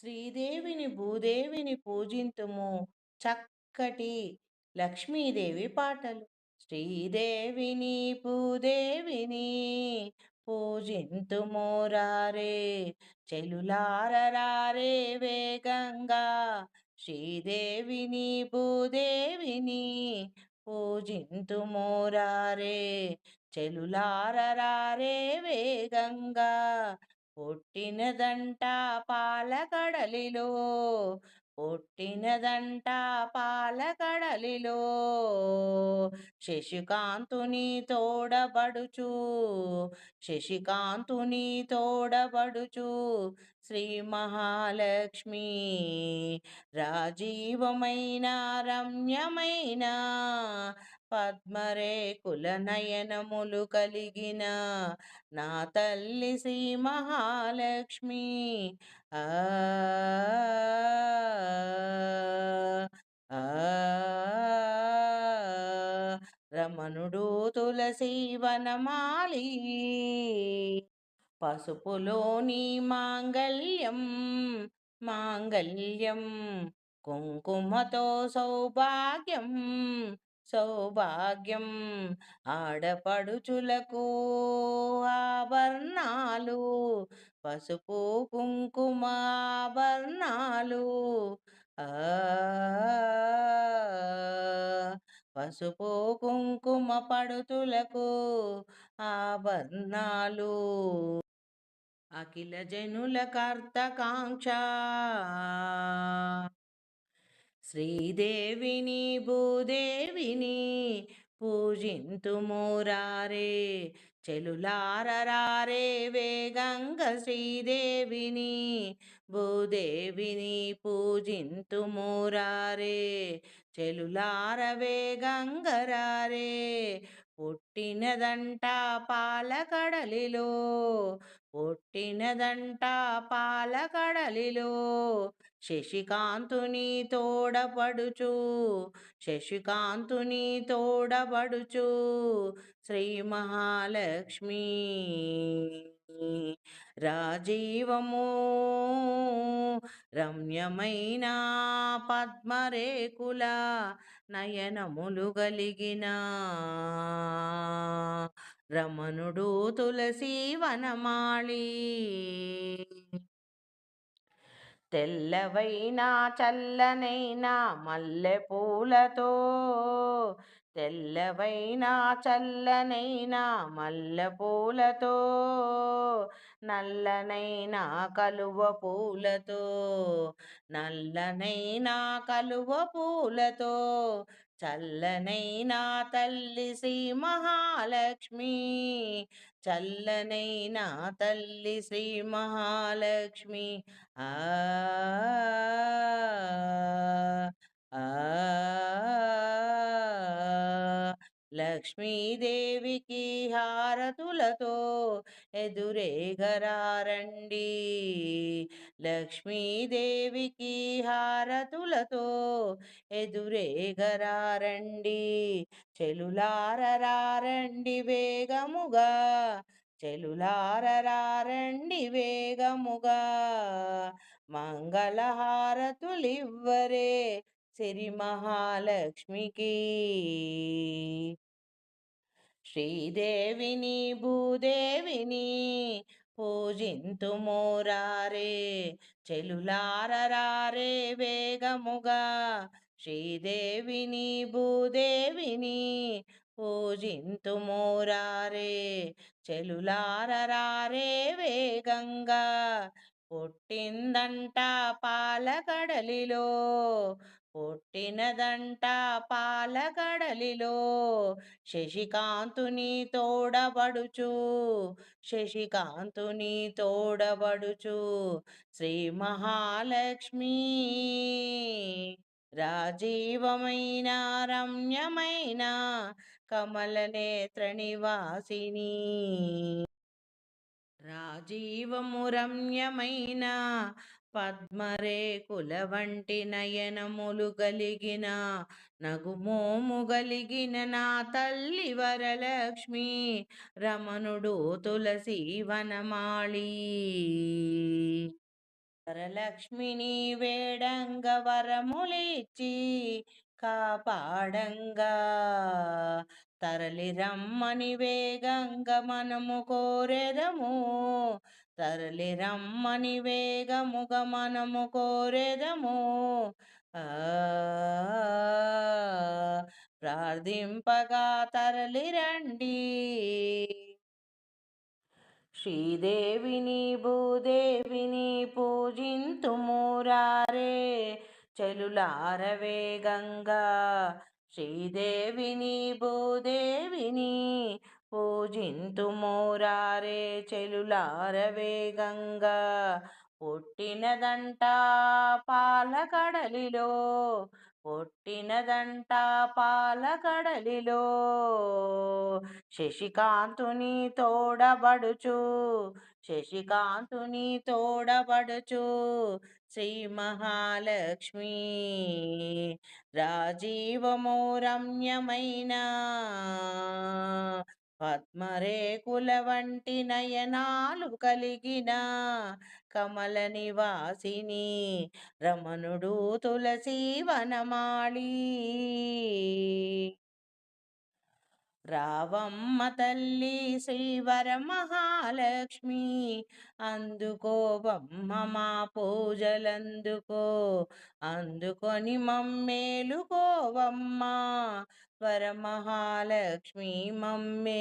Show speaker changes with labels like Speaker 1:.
Speaker 1: శ్రీదేవిని భూదేవిని పూజింతుము. చక్కటి లక్ష్మీదేవి పాటలు. శ్రీదేవిని భూదేవిని పూజింతుము రారే. చెలులారారే వేగంగా. శ్రీదేవిని భూదేవిని పూజింతుము రారే. చెలులారారే వేగంగా. పుట్టినదంట పాలకడలిలో పుట్టినదంట పాలకడలిలో. శశికాంతుని తోడబడుచు శశికాంతుని తోడబడుచు శ్రీ మహాలక్ష్మి. రాజీవమైన రమ్యమైన పద్మరేకుల నయనములు కలిగిన నా తల్లి శ్రీ మహాలక్ష్మి. ఆ రమణుడు తులసి వనమాలి. పసుపులోని మాంగళ్యం మాంగళ్యం కుంకుమతో సౌభాగ్యం సౌభాగ్యం ఆడపడుచులకు ఆభరణాలు పసుపు కుంకుమ ఆభరణాలు. పసుపు కుంకుమ పడుతులకు ఆభరణాలు. అఖిల జనుల కర్తకాంక్ష. శ్రీదేవిని భూదేవిని పూజింతుమురారే చెలులారరారే వేగంగ శ్రీదేవిని భూదేవిని పూజింతుమురారే చెలులార వేగంగరారే పుట్టినదంట పాలకడలిలో పుట్టినదంట పాలకడలిలో శశికాంతుని తోడపడుచు శశికాంతుని తోడపడుచు శ్రీ మహాలక్ష్మి. రాజీవము రమ్యమైన పద్మరేకుల నయనములు కలిగిన రమణుడు తులసి వనమాళి. తెల్లవైనా చల్లనైనా మల్లె పూలతో. తెల్లవైనా చల్లనైనా మల్లె పూలతో. నల్లనైనా కలువ పూలతో. నల్లనైనా కలువ పూలతో. చల్లనైనా తల్లి శ్రీ మహాలక్ష్మి. చల్లనైనా తల్లి శ్రీ మహాలక్ష్మి. ఆ లక్ష్మీదేవికి హారతులతో ఎదురేగరారండి లక్ష్మీదేవికి హారతులతో ఎదురేగరారండి చెలులారరారండి వేగముగా చెలులారరారండి వేగముగా మంగళహారతులివ్వరే సిరి మహాలక్ష్మికి శ్రీదేవిని భూదేవిని పూజింతుమోరారే చెలులారరారే వేగముగా. శ్రీదేవిని భూదేవిని పూజింతుమోరారే చెలులారరారే వేగంగా. పుట్టిందంట పాలకడలిలో పుట్టినదంట పాలగడలిలో. శశికాంతుని తోడబడుచు శశికాంతుని తోడబడుచు. శ్రీ మహాలక్ష్మి రాజీవమైన రమ్యమైన కమల నేత్ర నివాసిని. రాజీవము రమ్యమైన పద్మరేకుల వంటి నయనములు గలిగిన నగుమోము గలిగిన నా తల్లి వరలక్ష్మి రమణుడు తులసి వనమాళి. వరలక్ష్మిని వేడంగ వరములిచ్చి కాపాడంగా. తరలి రమ్మని వేగంగ మనము కోరెదము. తరలి రమ్మని వేగముగ మనము కోరెదము ప్రార్థింపగా తరలి రండి శ్రీదేవిని భూదేవిని పూజింతుమురారే చెలులారవే గంగా శ్రీదేవిని భూదేవిని పూజింతుమురారే చెలులారవే గంగా పుట్టినదంట పాలకడలిలో పుట్టినదంట పాలకడలిలో. శశికాంతుని తోడబడుచు శశికాంతుని తోడబడుచు శ్రీ మహాలక్ష్మి. రాజీవము రమ్యమైన పద్మరేకుల వంటి నయనాలు కలిగిన కమల నివాసిని రమణుడు తులసి వనమాళి రావమ్మ తల్లి శ్రీవర మహాలక్ష్మి అందుకోవమ్మ మా పూజలందుకో అందుకొని మమ్మేలుకోవమ్మ వరమహాలక్ష్మి మమ్మేలుకోవమ్మా